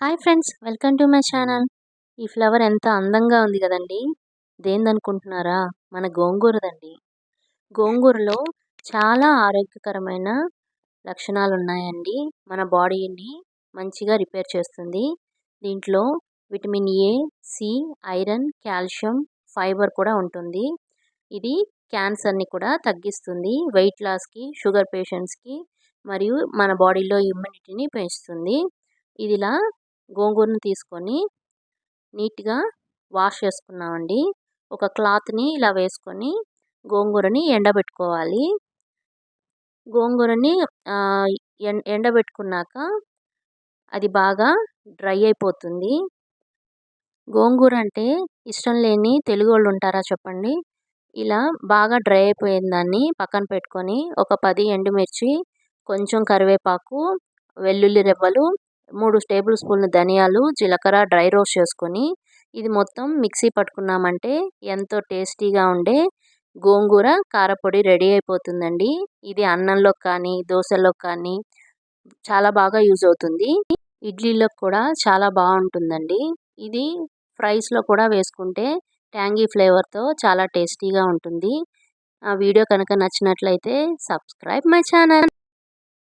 Hi friends welcome to my channel. ఈ flower ఎంత అందంగా ఉంది కదండి? దేందనుకుంటున్నారా మన గోంగూరదండి. గోంగూరలో చాలా ఆరోగ్యకరమైన లక్షణాలు ఉన్నాయండి మన బాడీని మంచిగా రిపేర్ చేస్తుంది. దీంట్లో vitamin A C iron calcium fibre కూడా ఉంటుంది. ఇది క్యాన్సర్ని కూడా తగ్గిస్తుంది. వెయిట్ లాస్కి షుగర్ పేషెంట్స్కి మరియు మన బాడీలో ఇమ్యూనిటీని పెంచుతుంది. ఇదిలా గోంగూరను తీసుకొని నీట్గా వాష్ చేసుకున్నామండి. ఒక క్లాత్ని ఇలా వేసుకొని గోంగూరని ఎండబెట్టుకోవాలి. గోంగూరని ఎండబెట్టుకున్నాక అది బాగా డ్రై అయిపోతుంది. గోంగూర అంటే ఇష్టం లేని తెలుగు వాళ్ళు ఉంటారా చెప్పండి? ఇలా బాగా డ్రై అయిపోయిన దాన్ని పక్కన పెట్టుకొని ఒక పది ఎండుమిర్చి కొంచెం కరివేపాకు వెల్లుల్లి రెబ్బలు మూడు టేబుల్ స్పూన్లు ధనియాలు జీలకర్ర డ్రై రోస్ట్ చేసుకొని ఇది మొత్తం మిక్సీ పట్టుకున్నామంటే ఎంతో టేస్టీగా ఉండే గోంగూర కారపొడి రెడీ అయిపోతుందండి. ఇది అన్నంలో కానీ దోశలో కానీ చాలా బాగా యూజ్ అవుతుంది. ఇడ్లీలో కూడా చాలా బాగుంటుందండి. ఇది ఫ్రైస్లో కూడా వేసుకుంటే ట్యాంగీ ఫ్లేవర్తో చాలా టేస్టీగా ఉంటుంది. ఆ వీడియో కనుక నచ్చినట్లయితే సబ్స్క్రైబ్ మై ఛానల్.